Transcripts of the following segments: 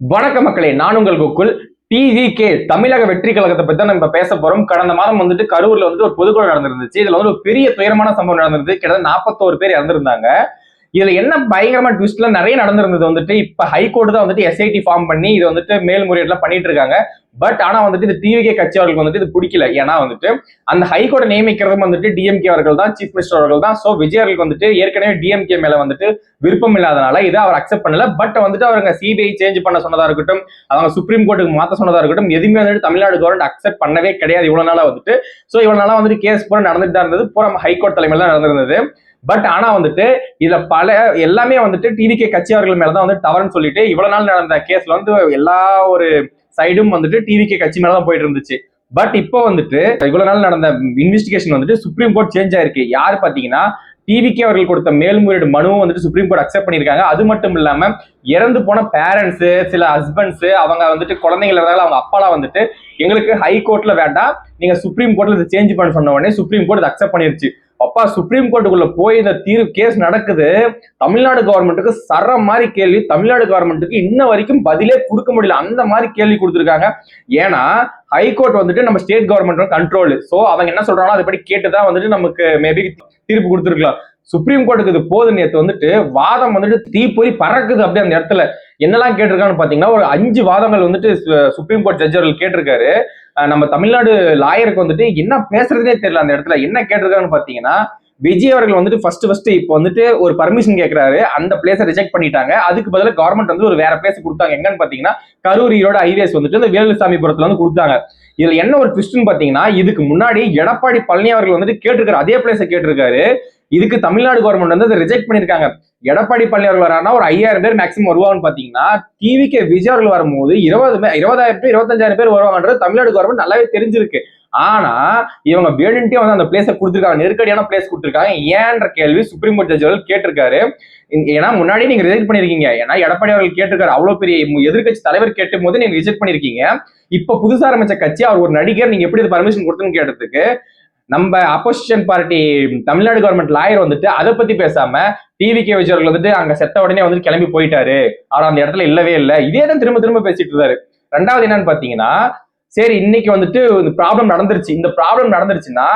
வணக்க மக்களே நான் உங்கள் கோகுல். டிவிகே தமிழக வெற்றி கழகத்தை பத்தி தான் நம்ம பேச போறோம். கடந்த மாதம் வந்துட்டு கரூர்ல வந்துட்டு ஒரு பொதுக்குழு நடந்திருந்துச்சு. இதுல வந்து ஒரு பெரிய துயரமான சம்பவம் நடந்திருந்தது. கிட்டத்தட்ட நாற்பத்தோரு பேர் இறந்திருந்தாங்க. இதுல என்ன பயங்கரமா ட்விஸ்ட்ல நிறைய நடந்திருந்தது வந்துட்டு இப்ப ஹைகோர்ட் தான் வந்துட்டு எஸ்ஐடி ஃபார்ம் பண்ணி இது வந்துட்டு மேல்முறையீடுல பண்ணிட்டு இருக்காங்க. பட் ஆனா வந்துட்டு இது டிவிகே கட்சி அவர்களுக்கு வந்துட்டு இது பிடிக்கல. ஏன்னா வந்துட்டு அந்த ஹைகோர்ட்டை நியமிக்கிறதும் வந்துட்டு டிஎம்கே அவர்கள் தான் சீஃப் மினிஸ்டர் அவர்கள் தான். சோ விஜய் அவர்களுக்கு வந்துட்டு ஏற்கனவே டிஎம்கே மேல வந்துட்டு விருப்பம் இல்லாதனால இதை அவர் அக்செப்ட் பண்ணல. பட் வந்துட்டு அவங்க சிபிஐ சேஞ்ச் பண்ண சொன்னதா இருக்கட்டும் அவங்க சுப்ரீம் கோர்ட்டுக்கு மாத்த சொன்னதா இருக்கட்டும் எதுவுமே வந்துட்டு தமிழ்நாடு கவர்மெண்ட் அக்செப்ட் பண்ணவே கிடையாது. இவ்வளவு நாளா வந்துட்டு. சோ இவ்வளவு நாளா வந்துட்டு கேஸ் பூரா நடந்துட்டு தான் இருந்தது. பூரா ஹைகோர்ட் தலைமையில தான் நடந்திருந்தது. பட் ஆனா வந்துட்டு இதுல பல எல்லாமே வந்துட்டு டிவிகே கட்சி அவர்கள் மேலதான் வந்து தவறுன்னு சொல்லிட்டு இவ்வளவு நாள் நடந்த கேஸ்ல வந்து எல்லா ஒரு சைடும் வந்துட்டு டிவிகே கட்சி மேலதான் போயிட்டு இருந்துச்சு. பட் இப்போ வந்துட்டு இவ்வளவு நாள் நடந்த இன்வெஸ்டிகேஷன் வந்துட்டு சுப்ரீம் கோர்ட் சேஞ்ச் ஆயிருக்கு. யார் பாத்தீங்கன்னா டிவிகே அவர்கள் கொடுத்த மேல்முறையீடு மனுவும் வந்துட்டு சுப்ரீம் கோர்ட் அக்செப்ட் பண்ணியிருக்காங்க. அது மட்டும் இல்லாம இறந்து போன பேரண்ட்ஸ் சில ஹஸ்பண்ட்ஸ் அவங்க வந்துட்டு குழந்தைங்கள இருந்தாலும் அவங்க அப்பாலாம் வந்துட்டு எங்களுக்கு ஹை கோர்ட்ல வேண்டாம். நீங்க சுப்ரீம் கோர்ட்ல இதை சேஞ்ச் பண்ண சொன்ன உடனே சுப்ரீம் கோர்ட் அக்செப்ட் பண்ணிருச்சு. அப்பா சுப்ரீம் கோர்ட்டுக்குள்ள போய் இந்த தீர்வு கேஸ் நடக்குது தமிழ்நாடு கவர்மெண்ட்டுக்கு சர மாதிரி கேள்வி தமிழ்நாடு கவர்மெண்ட்டுக்கு இன்ன வரைக்கும் பதிலே கொடுக்க முடியல. அந்த மாதிரி கேள்வி கொடுத்துருக்காங்க. ஏன்னா ஹைகோர்ட் வந்துட்டு நம்ம ஸ்டேட் கவர்மெண்ட் கண்ட்ரோல் சோ அவங்க என்ன சொல்றாங்களோ அதுபடி கேட்டுதான் வந்துட்டு நமக்கு மேபி தீர்ப்பு கொடுத்துருக்கலாம். சுப்ரீம் கோர்ட்டுக்கு இது போது நேற்று வந்துட்டு வாதம் வந்துட்டு தீப்பொறி பறக்குது அப்படியே அந்த இடத்துல. என்னெல்லாம் கேட்டிருக்கான்னு பார்த்தீங்கன்னா ஒரு அஞ்சு வாதங்கள் வந்துட்டு சு- சுப்ரீம் கோர்ட் ஜட்ஜ் அவர்கள் கேட்டிருக்காரு. நம்ம தமிழ்நாடு லாயருக்கு வந்துட்டு என்ன பேசுறதுனே தெரியல அந்த இடத்துல. என்ன கேட்டிருக்கான்னு பார்த்தீங்கன்னா விஜய் அவர்கள் வந்துட்டு ஃபர்ஸ்ட் ஃபர்ஸ்ட் இப்போ வந்துட்டு ஒரு பர்மிஷன் கேட்கிறாரு அந்த பிளேஸை ரிஜெக்ட் பண்ணிட்டாங்க. அதுக்கு பதிலாக கவர்மெண்ட் வந்து ஒரு வேற பிளேஸ் கொடுத்தாங்க. எங்கன்னு பாத்தீங்கன்னா கரூர் ஈரோடு ஹைவேஸ் வந்துட்டு இந்த வேலுசாமிபுரத்துல வந்து கொடுத்தாங்க. இதுல என்ன ஒரு ட்விஸ்ட்னு பாத்தீங்கன்னா இதுக்கு முன்னாடி எடப்பாடி பழனி அவர்கள் வந்துட்டு கேட்டிருக்காரு. அதே பிளேஸை கேட்டிருக்காரு. இதுக்கு தமிழ்நாடு கவர்மெண்ட் வந்து அதை ரிஜெக்ட் பண்ணிருக்காங்க எடப்பாடி பழனி அவர்கள் வரானா ஒரு ஐயாயிரம் பேர் மேக்ஸிமம் வருவாங்கன்னு பாத்தீங்கன்னா டிவிக்கு விஜய் அவர்கள் வரும்போது இருபது இருபதாயிரம் பேர் இருபத்தஞ்சாயிரம் பேர் வருவாங்கன்றது தமிழ்நாடு கவர்மெண்ட் நல்லாவே தெரிஞ்சிருக்கு. ஆனா இவங்க வேணுன்ட்டே வந்து அந்த பிளேஸை கொடுத்துருக்காங்க நெருக்கடியான பிளேஸ் கொடுத்துருக்காங்க. ஏன்ற கேள்வி சுப்ரீம் கோர்ட் ஜட்ஜ் அவர்கள் கேட்டிருக்காரு. ஏன்னா முன்னாடி நீங்க ரிஜெக்ட் பண்ணிருக்கீங்க ஏன்னா எடப்பாடி அவர்கள் கேட்டிருக்காரு. அவ்வளவு பெரிய எதிர்க்கட்சி தலைவர் கேட்டும் போது நீங்க ரிஜெக்ட் பண்ணிருக்கீங்க இப்ப புதுசா ஆரம்பிச்ச கட்சி அவர் ஒரு நடிகர் நீங்க எப்படி பர்மிஷன் கொடுத்துன்னு கேட்டதுக்கு நம்ம opposition party Tamil Nadu government lawyer வந்துட்டு அதை பத்தி பேசாம டிவிகே விஜய் அவர்கள் வந்துட்டு அங்க செத்த உடனே வந்துட்டு கிளம்பி போயிட்டாரு. அவர் அந்த இடத்துல இல்லவே இல்லை. இதே தான் திரும்ப திரும்ப பேசிட்டு இருந்தாரு. ரெண்டாவது என்னன்னு பாத்தீங்கன்னா சரி இன்னைக்கு வந்துட்டு இந்த ப்ராப்ளம் நடந்துருச்சு. இந்த ப்ராப்ளம் நடந்துருச்சுன்னா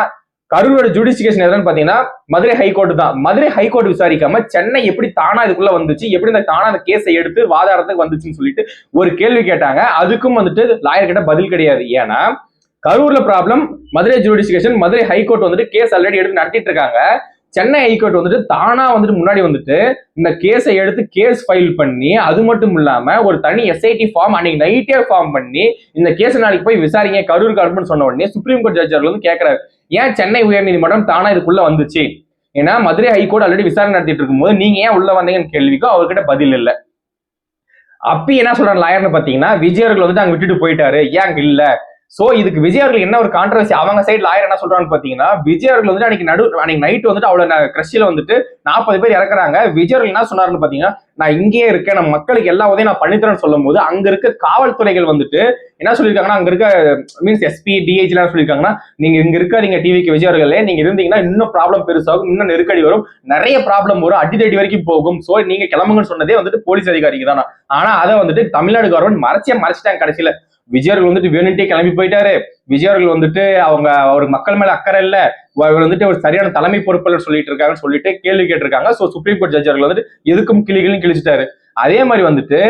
கரூரோட ஜுடிஷிகேஷன் எதுன்னு பாத்தீங்கன்னா மதுரை ஹைகோர்ட் தான். மதுரை ஹைகோர்ட் விசாரிக்காம சென்னை எப்படி தானா இதுக்குள்ள வந்துச்சு? எப்படி இந்த தானா அந்த கேஸை எடுத்து வாதாடத்துக்கு வந்துச்சுன்னு சொல்லிட்டு ஒரு கேள்வி கேட்டாங்க. அதுக்கும் வந்துட்டு லாயர் கிட்ட பதில் கிடையாது. ஏன்னா கரூர்ல ப்ராப்ளம் மதுரை ஜுடிஷிகேஷன் மதுரை ஹைகோர்ட் வந்துட்டு கேஸ் ஆல்ரெடி எடுத்து நடத்திட்டு இருக்காங்க சென்னை ஹைகோர்ட் வந்துட்டு தானா வந்துட்டு முன்னாடி வந்துட்டு இந்த கேஸை எடுத்து கேஸ் ஃபைல் பண்ணி அது மட்டும் இல்லாம ஒரு தனி எஸ்ஐடி ஃபார்ம் அன்னைக்கு நைட்டே ஃபார்ம் பண்ணி இந்த கேஸ் நாளைக்கு போய் விசாரிங்க கரூர் கவர்மெண்ட் சொன்ன உடனே சுப்ரீம் கோர்ட் ஜட்ஜ் அவர்கள் வந்து கேட்கறாரு ஏன் சென்னை உயர்நீதிமன்றம் தானா இதுக்குள்ள வந்துச்சு? ஏன்னா மதுரை ஹைகோர்ட் ஆல்ரெடி விசாரணை நடத்திட்டு இருக்கும்போது நீங்க ஏன் உள்ள வந்தீங்கன்னு கேள்விக்கும் அவர்கிட்ட பதில் இல்லை. அப்பி என்ன சொல்றாரு லாயர்னு பாத்தீங்கன்னா விஜயர்கள் வந்துட்டு அங்க விட்டுட்டு போயிட்டாரு. ஏன் அங்க இல்லை? சோ இதுக்கு விஜய் அவர்கள் என்ன ஒரு கான்ட்ரவர்சி அவங்க சைடு லாயர் என்ன சொல்றான்னு பாத்தீங்கன்னா விஜய் அவர்கள் வந்துட்டு அன்னைக்கு நடு அன்னைக்கு நைட் வந்துட்டு அவ்வளவு கிரஷில வந்துட்டு நாற்பது பேர் இறக்குறாங்க. விஜய் அவர்கள் என்ன சொன்னாருன்னு பாத்தீங்கன்னா நான் இங்கேயே இருக்கேன். நம்ம மக்களுக்கு எல்லா உதவியும் நான் பண்ணித்தரேன்னு சொல்லும் போது அங்க இருக்க காவல்துறைகள் வந்துட்டு என்ன சொல்லியிருக்காங்கன்னா அங்க இருக்க மீன்ஸ் எஸ்பி டிஐஜி எல்லாம் சொல்லியிருக்காங்கன்னா நீங்க இங்க இருக்காதீங்க டிவிக்கு விஜய் அவர்களே. நீங்க இருந்தீங்கன்னா இன்னும் ப்ராப்ளம் பெருசாகும். இன்னும் நெருக்கடி வரும். நிறைய ப்ராப்ளம் வரும். அடிதடி வரைக்கும் போகும். சோ நீங்க கிளம்புங்கன்னு சொன்னதே வந்துட்டு போலீஸ் அதிகாரிக்கு தானா? ஆனா அதை வந்துட்டு தமிழ்நாடு கவர்மெண்ட் மறைச்சே மறைச்சிட்டாங்க கடைசியில. விஜயர்கள் வந்துட்டு வேணுன்ட்டே கிளம்பி போயிட்டாரு. விஜயர்கள் வந்துட்டு அவங்க அவருக்கு மக்கள் மேல அக்கறை இல்ல. அவர் வந்துட்டு ஒரு சரியான தலைமை பொறுப்பில் சொல்லிட்டு இருக்காங்கன்னு சொல்லிட்டு கேள்வி கேட்டிருக்காங்க. சோ சுப்ரீம் கோர்ட் ஜட்ஜர்கள் வந்துட்டு எதுக்கும் கிளிகளும் கிழிச்சிட்டாரு. அதே மாதிரி வந்துட்டு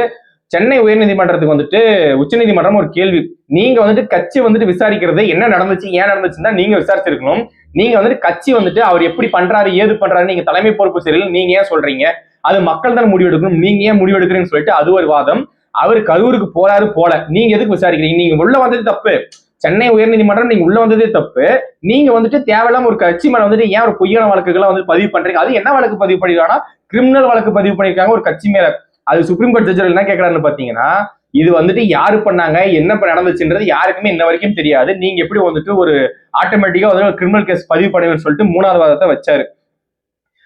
சென்னை உயர்நீதிமன்றத்துக்கு வந்துட்டு உச்சநீதிமன்றம் ஒரு கேள்வி. நீங்க வந்துட்டு கட்சி வந்துட்டு விசாரிக்கிறது என்ன நடந்துச்சு ஏன் நடந்துச்சுன்னா நீங்க விசாரிச்சிருக்கணும். நீங்க வந்துட்டு கட்சி வந்துட்டு அவர் எப்படி பண்றாரு ஏது பண்றாரு நீங்க தலைமை பொறுப்பு சரியில்லை நீங்க ஏன் சொல்றீங்க? அது மக்கள் தான் முடிவெடுக்கணும் நீங்க ஏன் முடிவெடுக்கிறீங்கன்னு சொல்லிட்டு அது ஒரு வாதம். அவர் கரூருக்கு போறாரு போல. நீங்க எதுக்கு விசாரிக்கிறீங்க? நீங்க உள்ள வந்தது தப்பு. சென்னை உயர்நீதிமன்றம் நீங்க உள்ள வந்ததே தப்பு. நீங்க வந்துட்டு தேவையில்லாம ஒரு கட்சி மேல வந்துட்டு ஏன் ஒரு பொய்யான வழக்குகளை வந்து பதிவு பண்றீங்க? அது என்ன வழக்கு பதிவு பண்ணிருக்காங்கன்னா கிரிமினல் வழக்கு பதிவு பண்ணிருக்காங்க ஒரு கட்சி மேல. அது சுப்ரீம் கோர்ட் ஜட்ஜர் என்ன கேட்கறாருன்னு பாத்தீங்கன்னா இது வந்துட்டு யாரு பண்ணாங்க? என்ன நடந்துச்சுன்றது யாருக்குமே இன்ன வரைக்கும் தெரியாது. நீங்க எப்படி வந்துட்டு ஒரு ஆட்டோமேட்டிக்கா வந்து கிரிமினல் கேஸ் பதிவு பண்ணுவேன்னு சொல்லிட்டு மூணாவது வாதத்தை வச்சாரு.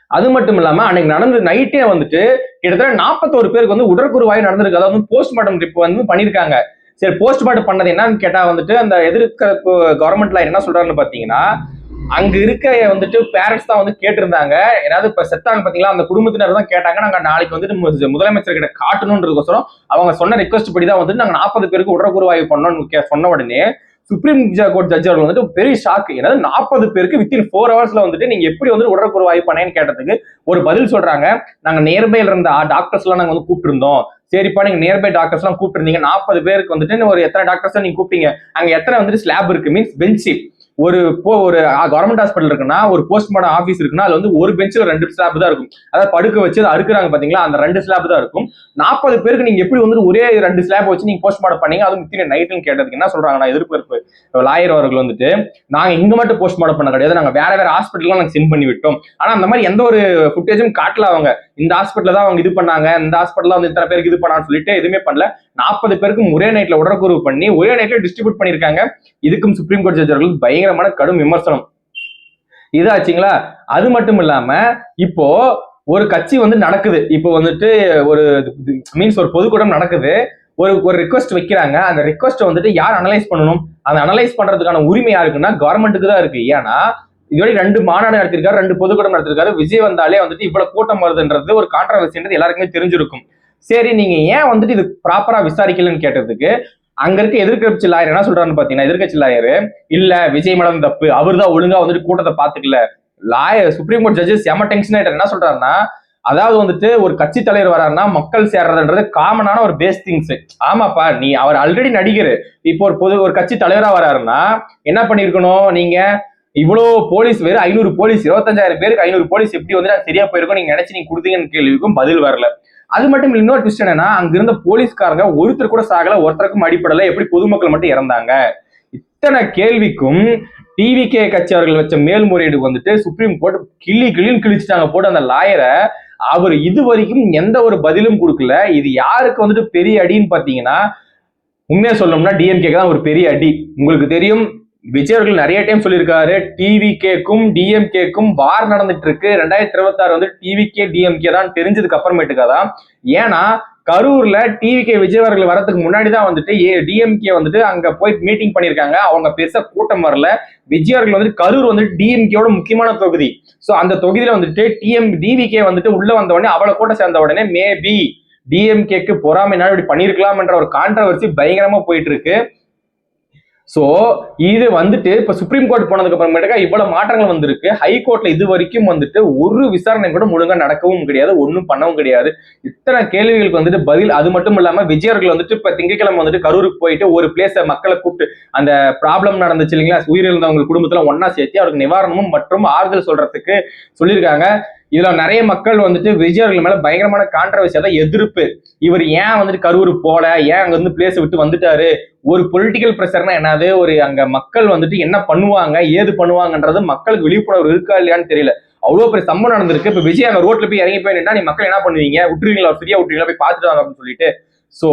அது மட்டும் இல்லாம அன்னைக்கு நடந்த நைட்டே வந்துட்டு கிட்டத்தட்ட நாற்பத்தோரு பேருக்கு வந்து உடற்குருவாய் நடந்திருக்கு. அதாவது போஸ்ட்மார்ட்டம் ட்ரிப் வந்து பண்ணியிருக்காங்க சரி போஸ்ட்மார்ட்டம் பண்ணது என்னன்னு கேட்டா வந்துட்டு அந்த எதிர்க்கிற கவர்மெண்ட்ல என்ன சொல்றாருன்னு பாத்தீங்கன்னா அங்க இருக்க வந்துட்டு பேரண்ட்ஸ் தான் வந்து கேட்டிருந்தாங்க. ஏதாவது இப்ப செத்தாங்க பாத்தீங்களா? அந்த குடும்பத்தினர் தான் கேட்டாங்க. நாங்க நாளைக்கு வந்துட்டு மு- முதலமைச்சர் கிட்ட காட்டணுன்றதுக்கோசரம் அவங்க சொன்ன ரிக்வஸ்ட் படி தான் வந்துட்டு நாங்க நாற்பது பேருக்கு உடற்குறுவாய்வு பண்ணோம்னு சொன்ன உடனே சுப்ரீம் கோர்ட் ஜட்ஜ் அவர்கள் வந்துட்டு பெரிய ஷாக் ஏதாவது நாற்பது பேருக்கு வித்தின் ஃபோர் ஹவர்ஸ்ல வந்துட்டு நீங்க எப்படி வந்து உடற்குறுவாய்வு பண்ணேன்னு கேட்டதுக்கு ஒரு பதில் சொல்றாங்க. நாங்க நியர்பைல இருந்த டாக்டர்ஸ் எல்லாம் நாங்க வந்து கூப்பிட்டுருந்தோம். சரிப்பா நீங்க நியர்பை டாக்டர்ஸ் எல்லாம் கூப்பிட்டுருந்தீங்க. நாற்பது பேருக்கு வந்துட்டு ஒரு எத்தனை டாக்டர்ஸ் நீங்க கூப்பிட்டீங்க? அங்க எத்தனை வந்துட்டு ஸ்லாப் இருக்கு? மீன்ஸ் பெஞ்சு ஒரு போ ஒரு கவர்மெண்ட் ஹாஸ்பிட்டல் இருக்குன்னா ஒரு போஸ்ட்மார்டம் ஆஃபீஸ் இருக்குன்னா அது வந்து ஒரு பெஞ்சில் ரெண்டு ஸ்லாப் தான் இருக்கும். அதாவது படுக்க வச்சு அதை அறுக்குறாங்க பார்த்தீங்களா அந்த ரெண்டு ஸ்லாப் தான் இருக்கும். நாற்பது பேருக்கு நீங்கள் எப்படி வந்துட்டு ஒரே ரெண்டு ஸ்லாப் வச்சு நீங்கள் போஸ்ட்மார்டம் பண்ணீங்க? அதுவும் முத்தின நைட்டுன்னு கேட்டதுக்கு என்ன சொல்கிறாங்கன்னா எதிர்ப்பு லாயர் அவர்கள் வந்துட்டு நாங்கள் இங்கே மட்டும் போஸ்ட்மார்டம் பண்ண கிடையாது. நாங்கள் வேற வேற ஹாஸ்பிட்டல்லாம் நாங்கள் சென்ட் பண்ணி விட்டோம். ஆனால் அந்த மாதிரி எந்த ஒரு ஃபுட்டேஜும் காட்டல அவங்க. இந்த ஹாஸ்பிட்டல் தான் அவங்க இது பண்ணாங்க இந்த ஹாஸ்பிட்டல் வந்து இத்தனை பேருக்கு இது பண்ணான்னு சொல்லிட்டு எதுவுமே பண்ணல. நாற்பது பேருக்கும் ஒரே நைட்ல உடற்குறவு பண்ணி ஒரே நைட்ல டிஸ்ட்ரிபியூட் பண்ணிருக்காங்க இதுக்கும் சுப்ரீம் கோர்ட் ஜட்ஜ் அவர்கள் பயங்கரமான கடும் விமர்சனம். இதாச்சுங்களா அது மட்டும் இல்லாம இப்போ ஒரு கட்சி வந்து நடக்குது. இப்போ வந்துட்டு ஒரு மீன்ஸ் ஒரு பொதுக்கூட்டம் நடக்குது. ஒரு ஒரு ரிக்வஸ்ட் வைக்கிறாங்க. அந்த ரிக்வஸ்ட் வந்துட்டு யார் அனலைஸ் பண்ணணும்? அந்த அனலைஸ் பண்றதுக்கான உரிமை யாருக்குன்னா கவர்மெண்ட்டுக்கு தான் இருக்கு. ஏன்னா இதுவரை ரெண்டு மாநாடு நடத்திருக்காரு ரெண்டு பொதுக்கூட்டம் நடத்திருக்காரு விஜய் வந்தாலே வந்துட்டு இவ்வளவு கூட்டம் வருதுன்றது ஒரு கான்ட்ரவர்சின்றது எல்லாருக்குமே தெரிஞ்சிருக்கும். சரி நீங்க ஏன் வந்துட்டு இது ப்ராப்பரா விசாரிக்கலன்னு கேட்டதுக்கு அங்க இருக்க எதிர்கட்சி லாயர் என்ன சொல்றாருன்னு பாத்தீங்கன்னா எதிர்க்கட்சி லாயர் இல்ல விஜய் மேடம் தப்பு. அவர் தான் ஒழுங்கா வந்துட்டு கூட்டத்தை பாத்துக்கல. லாயர் சுப்ரீம் கோர்ட் ஜட்ஜஸ் எம டென்ஷன் ஆயிட்டார். என்ன சொல்றாருன்னா அதாவது வந்துட்டு ஒரு கட்சி தலைவர் வராருன்னா மக்கள் சேர்றதுன்றது காமனான ஒரு பேஸ் திங்ஸ் ஆமாப்பா நீ அவர் ஆல்ரெடி நடிகர். இப்போ ஒரு பொது ஒரு கட்சி தலைவரா வராருன்னா என்ன பண்ணிருக்கணும் நீங்க இவ்வளோ போலீஸ் வேறு ஐநூறு போலீஸ் இருபத்தஞ்சாயிரம் பேருக்கு ஐநூறு போலீஸ் எப்படி வந்து சரியா போயிருக்கும்? நீங்க நினைச்சு நீங்க கொடுத்தீங்கன்னு கேள்விக்கும் பதில் வரல. அது மட்டும் இல்லை இன்னொரு ட்விஸ்ட் என்னன்னா அங்க இருந்த போலீஸ்காரங்க ஒருத்தர் கூட சாகல ஒருத்தருக்கும் அடிப்படல எப்படி பொதுமக்கள் மட்டும் இறந்தாங்க? இத்தனை கேள்விக்கும் டிவிகே கட்சி அவர்கள் வச்ச மேல்முறையீடு வந்துட்டு சுப்ரீம் கோர்ட் கிள்ளி கிள்ளின்னு கிழிச்சிட்டாங்க. போட்டு அந்த லாயரை அவர் இது வரைக்கும் எந்த ஒரு பதிலும் கொடுக்கல. இது யாருக்கு வந்துட்டு பெரிய அடின்னு பாத்தீங்கன்னா உண்மையா சொல்லணும்னா டிஎம்கேக்கு தான் ஒரு பெரிய அடி. உங்களுக்கு தெரியும் விஜய் அவர்கள் நிறைய டைம் சொல்லியிருக்காரு. டிவி கேக்கும் டிஎம்கேக்கும் வார் நடந்துட்டு இருக்கு ரெண்டாயிரத்தி இருபத்தி ஆறு வந்து டிவிகே டிஎம்கே தான் தெரிஞ்சதுக்கு அப்புறமேட்டுக்கா தான். ஏன்னா கரூர்ல டிவிகே விஜய் அவர்கள் வரதுக்கு முன்னாடி தான் வந்துட்டு ஏ டிஎம்கே வந்துட்டு அங்க போய் மீட்டிங் பண்ணியிருக்காங்க. அவங்க பெருசா கூட்டம் வரல. விஜய் அவர்கள் வந்துட்டு கரூர் வந்துட்டு டிஎம்கேயோட முக்கியமான தொகுதி. சோ அந்த தொகுதியில வந்துட்டு டிஎம் டிவிகே வந்துட்டு உள்ள வந்த உடனே அவளை கூட்டம் சேர்ந்த உடனே மேபி டிஎம்கேக்கு பொறாமைனால இப்படி பண்ணிருக்கலாம்ன்ற ஒரு கான்ட்ரவர்சி பயங்கரமா போயிட்டு இருக்கு ஸோ இது வந்துட்டு இப்போ சுப்ரீம் கோர்ட் போனதுக்கு அப்புறமேட்டுக்கா இவ்வளவு மாற்றங்கள் வந்திருக்கு. ஹை கோர்ட்ல இது வரைக்கும் வந்துட்டு ஒரு விசாரணை கூட ஒழுங்கா நடக்கவும் கிடையாது ஒன்றும் பண்ணவும் கிடையாது. இத்தனை கேள்விகளுக்கு வந்துட்டு பதில் அது மட்டும் இல்லாம விஜயர்கள் வந்துட்டு இப்ப திங்கட்கிழமை வந்துட்டு கரூருக்கு போயிட்டு ஒரு பிளேஸை மக்களை கூப்பிட்டு அந்த ப்ராப்ளம் நடந்துச்சு இல்லைங்களா? உயிரிழந்தவங்க குடும்பத்துல ஒன்னா சேர்த்து அவருக்கு நிவாரணமும் மற்றும் ஆறுதல் சொல்றதுக்கு சொல்லியிருக்காங்க. இதுல நிறைய மக்கள் வந்துட்டு விஜயர்கள் மேல பயங்கரமான கான்ட்ரவர்சியா எதிர்ப்பு. இவர் ஏன் வந்துட்டு கரூர் போல? ஏன் அங்க வந்து பிளேஸ் விட்டு வந்துட்டாரு? ஒரு பொலிட்டிக்கல் ப்ரெஷர்னா என்னது? ஒரு அங்க மக்கள் வந்துட்டு என்ன பண்ணுவாங்க? ஏது பண்ணுவாங்கன்றது மக்களுக்கு விழிப்புணர்வு இருக்கா இல்லையான்னு தெரியல. அவ்வளவு பெரிய சம்பவம் நடந்திருக்கு. இப்ப விஜய் அங்க ரோட்ல போய் இறங்கி போய் நின்னா நீ மக்கள் என்ன பண்ணுவீங்க? விட்டுருவீங்களா? ஃப்ரீயா விட்டுருவீங்களா? போய் பார்த்துட்டு வாங்க அப்படின்னு சொல்லிட்டு சோ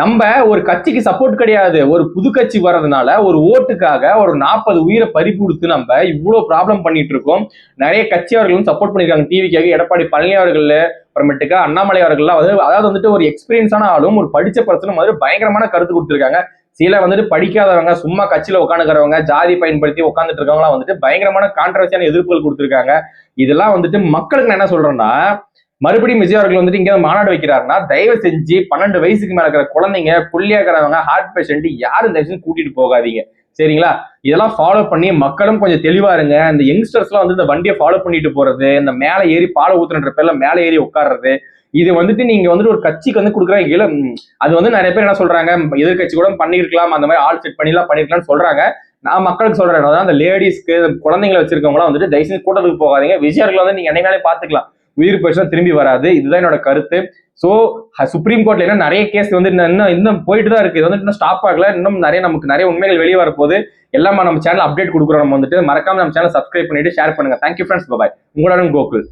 நம்ம ஒரு கட்சிக்கு சப்போர்ட் கிடையாது. ஒரு புது கட்சி வர்றதுனால ஒரு ஓட்டுக்காக ஒரு நாற்பது உயிரை பறி கொடுத்து நம்ம இவ்வளவு ப்ராப்ளம் பண்ணிட்டு இருக்கோம் நிறைய கட்சி அவர்களும் சப்போர்ட் பண்ணிருக்காங்க டிவிக்காக எடப்பாடி பழனி அவர்கள் அப்புறமேட்டுக்கா அண்ணாமலை அவர்கள்லாம் வந்து அதாவது வந்துட்டு ஒரு எக்ஸ்பீரியன்ஸான ஆளும் ஒரு படிச்ச பர்சனும் வந்து பயங்கரமான கருத்து கொடுத்துருக்காங்க. சில வந்துட்டு படிக்காதவங்க சும்மா கட்சியில உட்காந்துக்கிறவங்க ஜாதி பயன்படுத்தி உட்காந்துட்டு இருக்கவங்களாம் வந்துட்டு பயங்கரமான கான்ட்ரவர்சியான எதிர்ப்புகள் கொடுத்துருக்காங்க. இதெல்லாம் வந்துட்டு மக்களுக்கு நான் என்ன சொல்றேன்னா மறுபடியும் விஜய் அவர்கள் வந்துட்டு இங்கே மாநாடு வைக்கிறாருன்னா தயவு செஞ்சு பன்னெண்டு வயசுக்கு மேல இருக்கிற குழந்தைங்க புள்ளியா இருக்கிறவங்க ஹார்ட் பேஷண்ட் யாரும் தயவு செஞ்சு கூட்டிட்டு போகாதீங்க. சரிங்களா? இதெல்லாம் ஃபாலோ பண்ணி மக்களும் கொஞ்சம் தெளிவா இருங்க. இந்த யங்ஸ்டர்ஸ்லாம் வந்து இந்த வண்டியை ஃபாலோ பண்ணிட்டு போறது இந்த மேலே ஏறி பாலை ஊத்துன்ற பேர்ல மேலே ஏறி உட்கார்றது இது வந்துட்டு நீங்க வந்துட்டு ஒரு கட்சிக்கு வந்து கொடுக்குற இளம் அது வந்து நிறைய பேர் என்ன சொல்றாங்க எதிர்கட்சி கூட பண்ணிருக்கலாம் அந்த மாதிரி ஆள் செட் பண்ணிலாம் பண்ணிருக்கலாம்னு சொல்றாங்க. நான் மக்களுக்கு சொல்றேன் அந்த லேடிஸ்க்கு குழந்தைங்களை வச்சிருக்கவங்களாம் வந்துட்டு தயவுசெய்து கூட்டத்துக்கு போகாதீங்க. விஜயர்கள் வந்து நீங்க என்னைனாலே பாத்துக்கலாம் உயிர் போயிடுச்சுன்னா திரும்பி வராது. இதுதான் என்னோட கருத்து. ஸோ சுப்ரீம் கோர்ட்ல என்ன நிறைய கேஸ் வந்து இன்னும் இன்னும் இன்னும் போயிட்டு தான் இருக்கு. இது வந்து இன்னும் ஸ்டாப் ஆகல. இன்னும் நிறைய நமக்கு நிறைய உண்மைகள் வெளியே வரப்போகுது. எல்லாமே நம்ம சேனல் அப்டேட் கொடுக்குறோம் நம்ம வந்துட்டு. மறக்காம நம்ம சேனல் சப்ஸ்கிரைப் பண்ணிட்டு ஷேர் பண்ணுங்க. தேங்க்யூ ஃப்ரெண்ட்ஸ் பாய் உங்களோட கோகுல்.